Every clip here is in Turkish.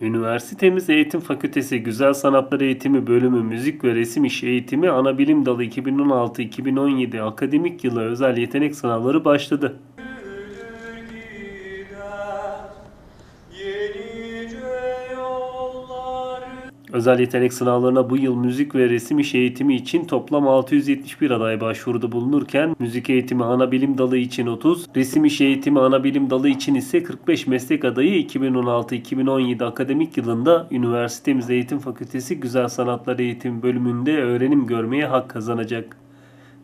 Üniversitemiz Eğitim Fakültesi Güzel Sanatlar Eğitimi Bölümü Müzik ve Resim İşi Eğitimi Anabilim Dalı 2016-2017 akademik yılı özel yetenek sınavları başladı. Özel yetenek sınavlarına bu yıl müzik ve resim işi eğitimi için toplam 671 aday başvuruda bulunurken müzik eğitimi ana bilim dalı için 30, resim işi eğitimi ana bilim dalı için ise 45 meslek adayı 2016-2017 akademik yılında üniversitemiz Eğitim Fakültesi Güzel Sanatlar Eğitim bölümünde öğrenim görmeye hak kazanacak.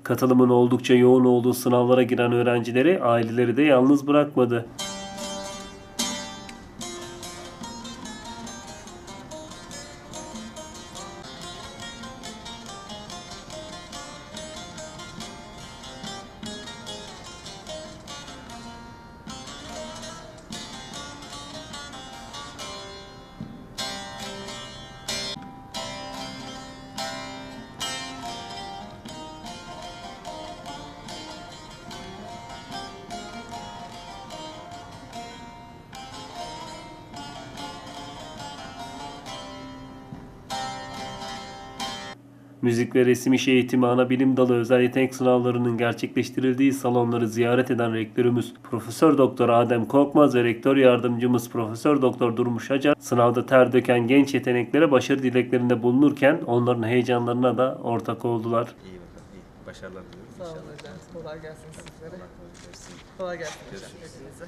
Katılımın oldukça yoğun olduğu sınavlara giren öğrencileri aileleri de yalnız bırakmadı. Müzik ve resim işi eğitimi ana bilim dalı özel yetenek sınavlarının gerçekleştirildiği salonları ziyaret eden rektörümüz Profesör Doktor Adem Korkmaz ve rektör yardımcımız Profesör Doktor Durmuş Acar sınavda ter döken genç yeteneklere başarı dileklerinde bulunurken onların heyecanlarına da ortak oldular. İyi bakalım, iyi. Başarılar diliyoruz Sağ olun inşallah. hocam. Kolay gelsin sizlere. Kolay gelsin hocam Görüşürüz. hepinize.